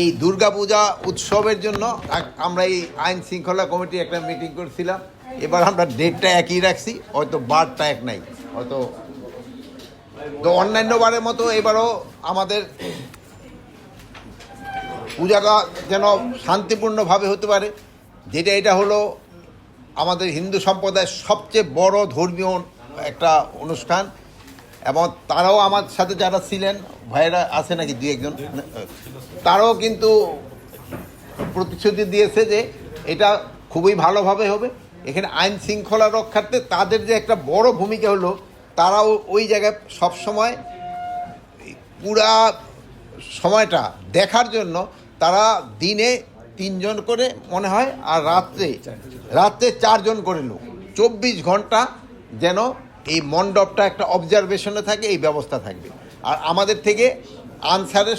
এই দুর্গাপূজা উৎসবের জন্য আমরা এই আইন শৃঙ্খলা কমিটি একটা মিটিং করছিলাম। এবার আমরা ডেটটা একই রাখছি, হয়তো বারটা এক নাই, হয়তো তো অন্যান্য বারের মতো এবারও আমাদের পূজাটা যেন শান্তিপূর্ণভাবে হতে পারে। যেটা এটা হলো আমাদের হিন্দু সম্প্রদায়ের সবচেয়ে বড় ধর্মীয় একটা অনুষ্ঠান। এবং তারাও আমার সাথে যারা ছিলেন, ভাইয়েরা আছে নাকি দুই একজন? তারাও কিন্তু প্রতিশ্রুতি দিয়েছে যে এটা খুবই ভালোভাবে হবে। এখানে আইন শৃঙ্খলা রক্ষার্থে তাদের যে একটা বড় ভূমিকা হলো, তারাও ওই জায়গায় সবসময় পুরা সময়টা দেখার জন্য তারা দিনে তিনজন করে মনে হয়, আর রাত্রে রাত্রে চারজন করে লোক। চব্বিশ ঘণ্টা যেন এই মণ্ডপটা একটা অবজারভেশনে থাকে এই ব্যবস্থা থাকবে। আর আমাদের থেকে আনসারের